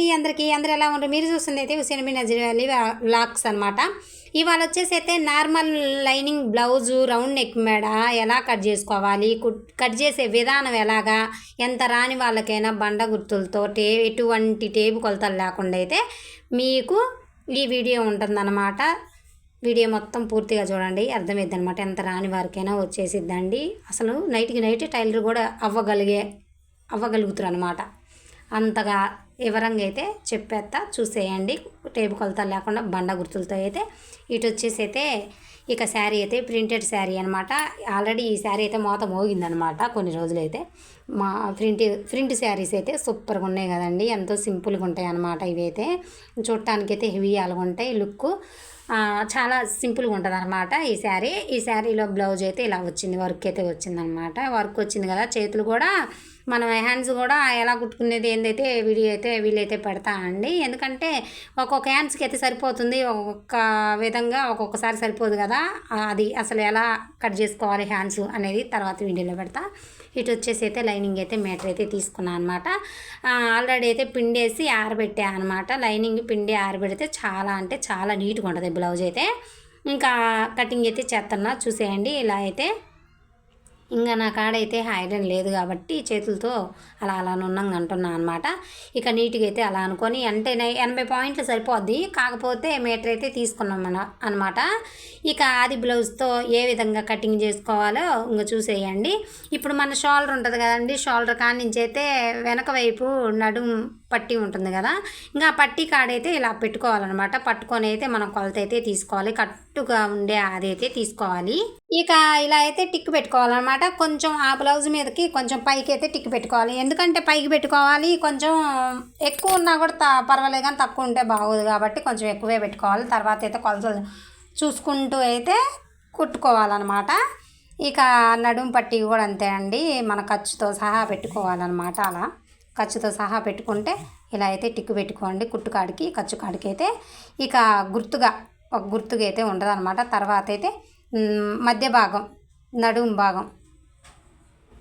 అండి అందరికీ అందరూ ఎలా ఉంటారు మీరు చూస్తుంది అయితే హుసేన్ బిన్ నజర్ అలీ వ్లాగ్స్ అనమాట ఇవాళ వచ్చేసి అయితే normal lining blouse round neck మెడ ఎలా కట్ చేసుకోవాలి? కుట్- కట్ చేసే విధానం ఎలాగా? ఎంత రాని వాళ్ళకైనా బండ గుర్తులతో టే ఎటువంటి టేపు కొలతలు లేకుండా అయితే మీకు ఈ వీడియో ఉంటుందన్నమాట. వీడియో మొత్తం పూర్తిగా చూడండి. అర్థమైద్ది అనమాట ఎంత రాని వారికైనా వచ్చేసిద్దండి. అసలు నైట్కి నైట్ టైలర్ కూడా అవ్వగలిగే అవ్వగలుగుతారు అనమాట అంతగా వివరంగా అయితే చెప్పేస్తా చూసేయండి. టేపు కొలతలు లేకుండా బండ గుర్తులతో అయితే ఇటు వచ్చేసి అయితే ఇక శారీ అయితే ప్రింటెడ్ శారీ అనమాట ఆల్రెడీ ఈ శారీ అయితే మోత మోగిందనమాట కొన్ని రోజులైతే. మా ప్రింట్ ప్రింట్ శారీస్ అయితే సూపర్గా ఉన్నాయి కదండి. ఎంతో సింపుల్గా ఉంటాయి అనమాట ఇవి అయితే చూడటానికి అయితే హెవీ అలాగ ఉంటాయి. లుక్ చాలా సింపుల్గా ఉంటుంది అనమాట ఈ శారీ. ఈ శారీలో బ్లౌజ్ అయితే ఇలా వచ్చింది వర్క్ అయితే వచ్చిందనమాట వర్క్ వచ్చింది కదా చేతులు కూడా మనం హ్యాండ్స్ కూడా ఎలా కుట్టుకునేది ఏందైతే వీడియో అయితే వీలైతే పెడతా అండి. ఎందుకంటే ఒక్కొక్క హ్యాండ్స్కి అయితే సరిపోతుంది ఒక్కొక్క విధంగా ఒక్కొక్కసారి సరిపోదు కదా. అది అసలు ఎలా కట్ చేసుకోవాలి హ్యాండ్స్ అనేది తర్వాత వీడియోలో పెడతా. ఇటు వచ్చేసి అయితే లైనింగ్ అయితే మీటర్ అయితే తీసుకున్నాను అనమాట ఆల్రెడీ అయితే పిండేసి ఆరబెట్టా అనమాట లైనింగ్ పిండి ఆరబెడితే చాలా అంటే చాలా నీట్గా ఉంటుంది బ్లౌజ్ అయితే. ఇంకా కటింగ్ అయితే చేస్తున్నా చూసేయండి. ఇలా అయితే ఇంకా నా కాడైతే ఐరన్ లేదు కాబట్టి చేతులతో అలా అలా నున్నంగా అంటున్నా అనమాట ఇక నీట్గా అయితే అలా అనుకొని అంటే ఎనభై పాయింట్లు సరిపోద్ది. కాకపోతే మీటర్ అయితే తీసుకున్నాం మన అనమాట ఇక ఆది బ్లౌజ్తో ఏ విధంగా కటింగ్ చేసుకోవాలో ఇంకా చూసేయండి. ఇప్పుడు మన షోల్డర్ ఉంటుంది కదండి షోల్డర్ కాడి నుంచి అయితే వెనక వైపు నడుం పట్టి ఉంటుంది కదా. ఇంకా ఆ పట్టి కాడైతే ఇలా పెట్టుకోవాలన్నమాట. పట్టుకొని అయితే మనం కొలత అయితే తీసుకోవాలి కట్టుగా ఉండే అది అయితే తీసుకోవాలి. ఇక ఇలా అయితే టిక్ పెట్టుకోవాలన్నమాట. కొంచెం ఆ బ్లౌజ్ మీదకి కొంచెం పైకి అయితే టిక్ పెట్టుకోవాలి. ఎందుకంటే పైకి పెట్టుకోవాలి కొంచెం ఎక్కువ ఉన్నా కూడా త- పర్వాలేదు కానీ తక్కువ ఉంటే బాగోదు కాబట్టి కొంచెం ఎక్కువే పెట్టుకోవాలి. తర్వాత అయితే కొలతలు చూసుకుంటూ అయితే కుట్టుకోవాలన్నమాట. ఇక నడుం పట్టి కూడా అంతే అండి. మన ఖర్చుతో సహా పెట్టుకోవాలన్నమాట అలా. ఖర్చుతో సహా పెట్టుకుంటే ఇలా అయితే టిక్కు పెట్టుకోండి కుట్టు కాడికి ఖర్చు కాడికి అయితే. ఇక గుర్తుగా ఒక గుర్తుగా అయితే ఉండదు అనమాట తర్వాత అయితే మధ్య భాగం నడుము భాగం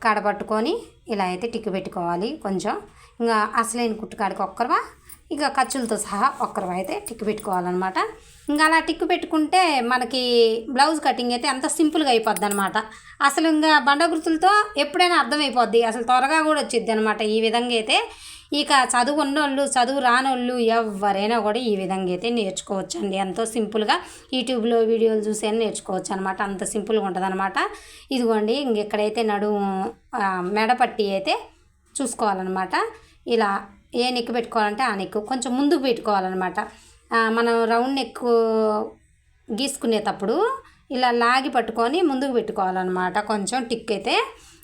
కడపట్టుకొని ఇలా అయితే టిక్కు పెట్టుకోవాలి కొంచెం. ఇంకా అసలైన కుట్టుకాడికి ఒక్కరవా ఇక ఖర్చులతో సహా ఒక్కరవా అయితే టిక్కు పెట్టుకోవాలన్నమాట. ఇంకా అలా టిక్కు పెట్టుకుంటే మనకి బ్లౌజ్ కటింగ్ అయితే అంత సింపుల్గా అయిపోద్ది అనమాట అసలు ఇంకా బండ గుర్తులతో ఎప్పుడైనా అర్థమైపోద్ది. అసలు త్వరగా కూడా వచ్చిద్ది అనమాట ఈ విధంగా అయితే ఇక చదువు ఉన్నోళ్ళు చదువు రానోళ్ళు ఎవరైనా కూడా ఈ విధంగా అయితే నేర్చుకోవచ్చు అండి ఎంతో సింపుల్గా యూట్యూబ్లో వీడియోలు చూసి అని నేర్చుకోవచ్చు అనమాట అంత సింపుల్గా ఉంటుందనమాట. ఇదిగోండి ఇంకెక్కడైతే నడుము మెడపట్టి అయితే చూసుకోవాలన్నమాట ఇలా ఏ నెక్కు పెట్టుకోవాలంటే ఆ నెక్కు కొంచెం ముందుకు పెట్టుకోవాలన్నమాట మనం రౌండ్ నెక్కు గీసుకునేటప్పుడు ఇలా లాగి పట్టుకొని ముందుకు పెట్టుకోవాలన్నమాట కొంచెం టిక్ అయితే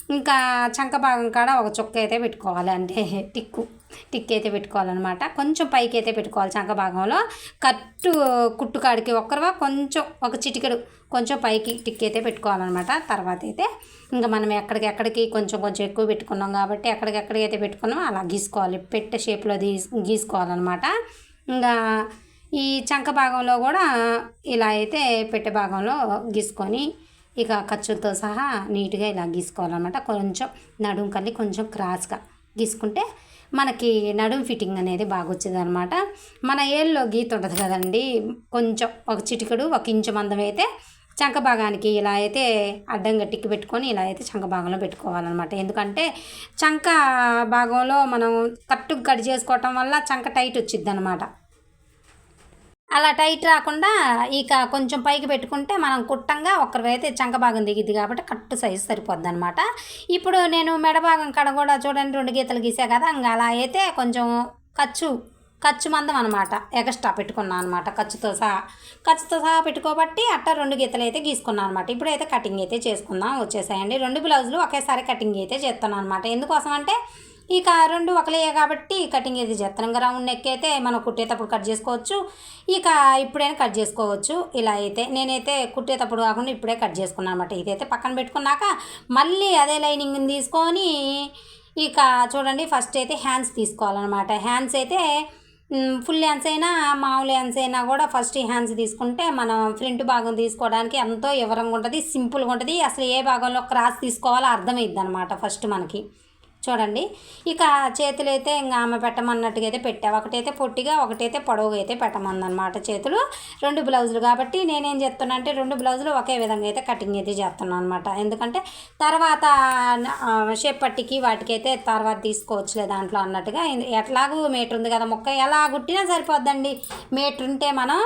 ఇంకా చంక భాగం కాడ ఒక చుక్క అయితే పెట్టుకోవాలి అంటే టిక్కు టిక్ అయితే పెట్టుకోవాలన్నమాట. కొంచెం పైకి అయితే పెట్టుకోవాలి చంక భాగంలో. కట్టు కుట్టు కాడికి ఒక్కరవా కొంచెం ఒక చిటికెడు కొంచెం పైకి టిక్ అయితే పెట్టుకోవాలన్నమాట. తర్వాత అయితే ఇంకా మనం ఎక్కడికి ఎక్కడికి కొంచెం కొంచెం ఎక్కువ పెట్టుకున్నాం కాబట్టి ఎక్కడికి ఎక్కడికైతే పెట్టుకున్నామో అలా గీసుకోవాలి. పెట్టే షేప్లో గీ గీసుకోవాలన్నమాట. ఇంకా ఈ చంక భాగంలో కూడా ఇలా అయితే పెట్టె భాగంలో గీసుకొని ఇక ఖర్చులతో సహా నీట్గా ఇలా గీసుకోవాలన్నమాట. కొంచెం నడుం కల్లి కొంచెం క్రాస్గా గీసుకుంటే మనకి నడుం ఫిట్టింగ్ అనేది బాగా వచ్చేది అనమాట మన ఏళ్ళలో గీత ఉండదు కదండి కొంచెం ఒక చిటికడు ఒక ఇంచు మందం అయితే చంక భాగానికి ఇలా అయితే అడ్డంగా టిక్కి పెట్టుకొని ఇలా అయితే చంక భాగంలో పెట్టుకోవాలన్నమాట. ఎందుకంటే చంక భాగంలో మనం కట్టుకు కట్ చేసుకోవటం వల్ల చంక టైట్ వచ్చిద్ది అనమాట అలా టైట్ రాకుండా ఇక కొంచెం పైకి పెట్టుకుంటే మనం కుట్టంగా ఒక్కరివైతే చంక భాగం దిగిద్ది కాబట్టి కట్టు సైజు సరిపోద్ది అనమాట ఇప్పుడు నేను మెడ భాగం కాడ కూడా చూడండి రెండు గీతలు గీసా కదా ఇంకా అలా అయితే కొంచెం ఖర్చు ఖర్చు మందం అనమాట ఎక్స్ట్రా పెట్టుకున్నాను అనమాట ఖర్చుతో సహా. ఖర్చుతో సహా పెట్టుకోబట్టి అట్ట రెండు గీతలు అయితే గీసుకున్నాను అనమాట ఇప్పుడైతే కటింగ్ అయితే చేసుకుందాం వచ్చేసాయండి. రెండు బ్లౌజులు ఒకేసారి కటింగ్ అయితే చేస్తున్నాను అనమాట ఎందుకోసం అంటే ఇక రెండు ఒకలే కాబట్టి కటింగ్ అయితే జత్రంగా రౌండ్ నెక్ అయితే మనం కుట్టేటప్పుడు కట్ చేసుకోవచ్చు. ఇక ఇప్పుడైనా కట్ చేసుకోవచ్చు. ఇలా అయితే నేనైతే కుట్టేటప్పుడు కాకుండా ఇప్పుడే కట్ చేసుకున్నాను అనమాట ఇదైతే పక్కన పెట్టుకున్నాక మళ్ళీ అదే లైనింగ్ తీసుకొని ఇక చూడండి ఫస్ట్ అయితే హ్యాండ్స్ తీసుకోవాలన్నమాట. హ్యాండ్స్ అయితే ఫుల్ హ్యాండ్స్ అయినా మామూలు హ్యాండ్స్ అయినా కూడా ఫస్ట్ హ్యాండ్స్ తీసుకుంటే మనం ఫ్రంట్ భాగం తీసుకోవడానికి ఎంతో వివరంగా ఉంటుంది సింపుల్గా ఉంటుంది. అసలు ఏ భాగంలో క్రాస్ తీసుకోవాలో అర్థమైద్ది అనమాట ఫస్ట్ మనకి. చూడండి. ఇక చేతులు అయితే ఇంకా ఆమె పెట్టమన్నట్టుగా అయితే పెట్టా ఒకటైతే పొట్టిగా ఒకటైతే పొడవుగా అయితే పెట్టమందనమాట చేతులు. రెండు బ్లౌజులు కాబట్టి నేనేం చేస్తున్నా అంటే రెండు బ్లౌజులు ఒకే విధంగా అయితే కటింగ్ అయితే చేస్తున్నాను అనమాట ఎందుకంటే తర్వాత షేప్ పట్టికి వాటికైతే అయితే తర్వాత తీసుకోవచ్చులే దాంట్లో అన్నట్టుగా ఎట్లాగూ మీటర్ ఉంది కదా మొక్క ఎలా కుట్టినా సరిపోద్దండి. మీటర్ ఉంటే మనం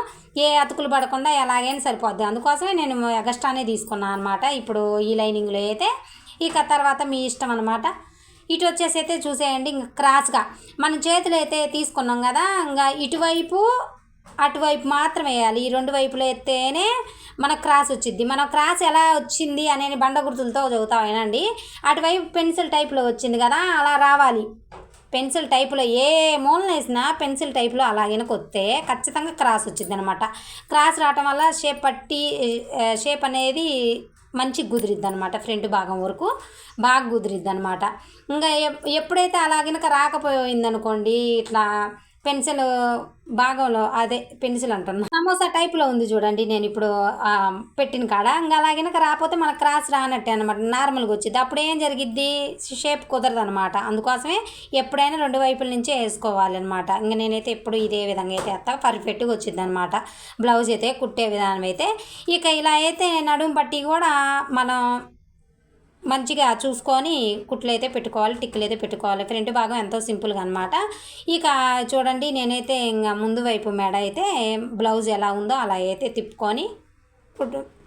ఏ అతుకులు పడకుండా ఎలాగైనా సరిపోద్ది. అందుకోసమే నేను ఎగస్ట్రానే తీసుకున్నాను అనమాట ఇప్పుడు ఈ లైనింగ్లో అయితే ఇక తర్వాత మీ ఇష్టం అనమాట ఇటు వచ్చేసి అయితే చూసేయండి ఇంకా క్రాస్గా. మన చేతులు అయితే తీసుకున్నాం కదా ఇంకా ఇటువైపు అటువైపు మాత్రం వేయాలి. ఈ రెండు వైపులు ఎత్తేనే మన క్రాస్ వచ్చింది మన క్రాస్ ఎలా వచ్చింది అనేది బండ గుర్తులతో చదువుతామేనండి అటువైపు పెన్సిల్ టైప్లో వచ్చింది కదా అలా రావాలి. పెన్సిల్ టైప్లో ఏ మూలన వేసినా పెన్సిల్ టైప్లో అలాగే కొత్తే ఖచ్చితంగా క్రాస్ వచ్చింది అనమాట క్రాస్ రావటం వల్ల షేప్ పట్టి షేప్ అనేది మంచి కుదిరిద్ది అనమాట ఫ్రంట్ భాగం వరకు బాగా కుదిరిద్ది అనమాట ఇంకా ఎప్పుడైతే అలాగినక రాకపోయిందనుకోండి ఇట్లా పెన్సిల్ భాగంలో అదే పెన్సిల్ అంటున్నా. సమోసా టైప్లో ఉంది చూడండి నేను ఇప్పుడు పెట్టిన కాడ. ఇంకా అలాగినక రాకపోతే మన క్రాస్ రానట్టే అనమాట నార్మల్గా వచ్చింది అప్పుడు ఏం జరిగిద్ది? షేప్ కుదరదు అనమాట అందుకోసమే ఎప్పుడైనా రెండు వైపుల నుంచే వేసుకోవాలి అనమాట ఇంకా నేనైతే ఎప్పుడు ఇదే విధంగా అయితే వేస్తా. పర్ఫెక్ట్గా వచ్చింది అనమాట బ్లౌజ్ అయితే కుట్టే విధానం అయితే. ఇక ఇలా అయితే నడుము పట్టి కూడా మనం మంచిగా చూసుకొని కుట్లు అయితే పెట్టుకోవాలి టిక్కులు అయితే పెట్టుకోవాలి. ఫ్రంట్ భాగం ఎంతో సింపుల్గా అనమాట ఇక చూడండి నేనైతే ఇంకా ముందు వైపు మెడ అయితే బ్లౌజ్ ఎలా ఉందో అలా అయితే తిప్పుకొని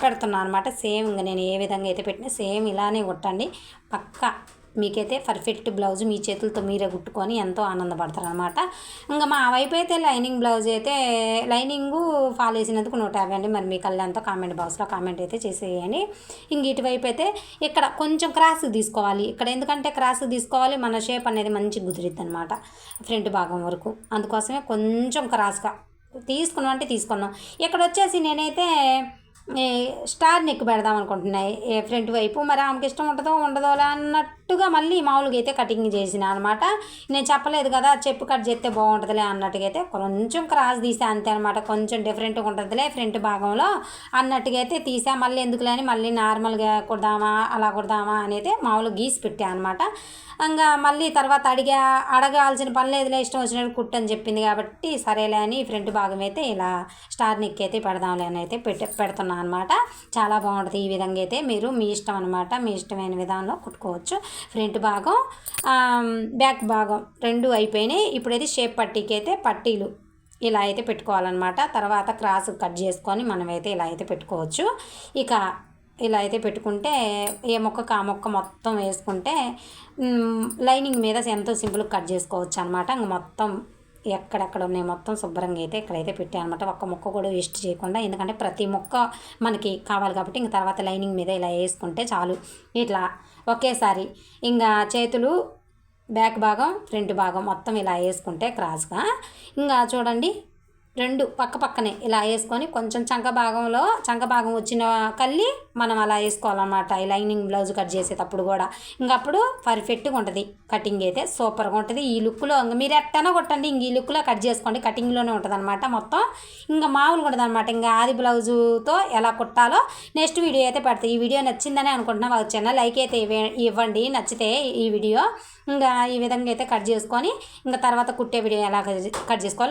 పెడుతున్నాను అనమాట సేమ్ ఇంకా నేను ఏ విధంగా అయితే పెట్టినా సేమ్ ఇలానే కొట్టండి. పక్క. మీకైతే పర్ఫెక్ట్ బ్లౌజ్ మీ చేతులతో మీరే కుట్టుకొని ఎంతో ఆనందపడతారు అనమాట ఇంకా మా వైపు అయితే లైనింగ్ బ్లౌజ్ అయితే లైనింగు ఫాల్ వేసినందుకు నూట యాభై అండి. మరి మీ కళ్యాణ్తో కామెంట్ బాక్స్లో కామెంట్ అయితే చేసేయండి. ఇంక ఇటువైపు అయితే ఇక్కడ కొంచెం క్రాస్ తీసుకోవాలి. ఇక్కడ ఎందుకంటే క్రాస్ తీసుకోవాలి మన షేప్ అనేది మంచి కుదిరిద్ది అనమాట ఫ్రంట్ భాగం వరకు. అందుకోసమే కొంచెం క్రాస్గా తీసుకున్నాం అంటే తీసుకున్నాం. ఇక్కడ వచ్చేసి నేనైతే స్టార్ నెక్ పెడదాం అనుకుంటున్నాయి ఫ్రంట్ వైపు మరి ఆమెకి ఇష్టం ఉంటుందో ఉండదో అన్నట్టుగా మళ్ళీ మామూలుగా అయితే కటింగ్ చేసిన అనమాట నేను చెప్పలేదు కదా చెప్పు కట్ చేస్తే బాగుంటుందిలే అన్నట్టుగా అయితే కొంచెం క్రాస్ తీసా అంతే అనమాట కొంచెం డిఫరెంట్గా ఉంటుందిలే ఫ్రంట్ భాగంలో అన్నట్టుగా అయితే తీసా. మళ్ళీ ఎందుకులే అని మళ్ళీ నార్మల్గా కుడదామా అలా కుడదామా అనేది మామూలుగా గీసి పెట్టా అనమాట ఇంకా మళ్ళీ తర్వాత అడిగా అడగాల్సిన పని లేదులే ఇష్టం వచ్చినట్టు కుట్టని చెప్పింది కాబట్టి సరేలే అని ఫ్రంట్ భాగం అయితే ఇలా స్టార్ నెక్ అయితే పెడదాంలే అని అయితే పెట్టి పెడుతున్నాను అనమాట చాలా బాగుంటుంది ఈ విధంగా అయితే. మీరు మీ ఇష్టం అనమాట మీ ఇష్టమైన విధానంలో కుట్టుకోవచ్చు. ఫ్రంట్ భాగం బ్యాక్ భాగం రెండు అయిపోయినాయి. ఇప్పుడైతే షేప్ పట్టీకి అయితే పట్టీలు ఇలా అయితే పెట్టుకోవాలన్నమాట. తర్వాత క్రాస్ కట్ చేసుకొని మనమైతే ఇలా అయితే పెట్టుకోవచ్చు. ఇక ఇలా అయితే పెట్టుకుంటే ఏ మొక్కకు ఆ మొక్క మొత్తం వేసుకుంటే లైనింగ్ మీద ఎంతో సింపుల్గా కట్ చేసుకోవచ్చు అనమాట ఇంక మొత్తం ఎక్కడెక్కడ ఉన్నాయి మొత్తం శుభ్రంగా అయితే ఇక్కడైతే పెట్టాను అనమాట ఒక్క మొక్క కూడా వేస్ట్ చేయకుండా ఎందుకంటే ప్రతి మొక్క మనకి కావాలి కాబట్టి ఇంక తర్వాత లైనింగ్ మీద ఇలా వేసుకుంటే చాలు. ఇట్లా ఒకేసారి ఇంకా చేతులు బ్యాక్ భాగం ఫ్రంట్ భాగం మొత్తం ఇలా వేసుకుంటే క్రాస్గా. ఇంకా చూడండి రెండు పక్క పక్కనే ఇలా వేసుకొని కొంచెం చంక భాగంలో చంక భాగం వచ్చిన కల్లి మనం అలా వేసుకోవాలన్నమాట. ఈ లైనింగ్ బ్లౌజ్ కట్ చేసేటప్పుడు కూడా. ఇంకప్పుడు పర్ఫెక్ట్గా ఉంటుంది. కటింగ్ అయితే సూపర్గా ఉంటుంది. ఈ లుక్లో ఇంకా మీరు ఎట్టనా కొట్టండి. ఇంక ఈ లుక్లో కట్ చేసుకోండి. కటింగ్లోనే ఉంటుంది అనమాట మొత్తం. ఇంకా మామూలుగా ఉంటుంది అనమాట ఇంకా ఆది బ్లౌజుతో ఎలా కుట్టాలో నెక్స్ట్ వీడియో అయితే పెడతాయి ఈ వీడియో నచ్చిందని అనుకుంటున్నా. వాళ్ళ చిన్న లైక్ అయితే ఇవ్వండి. నచ్చితే ఈ వీడియో. ఇంకా ఈ విధంగా అయితే కట్ చేసుకొని ఇంకా తర్వాత కుట్టే వీడియో ఎలా కట్ చేసుకోవాలి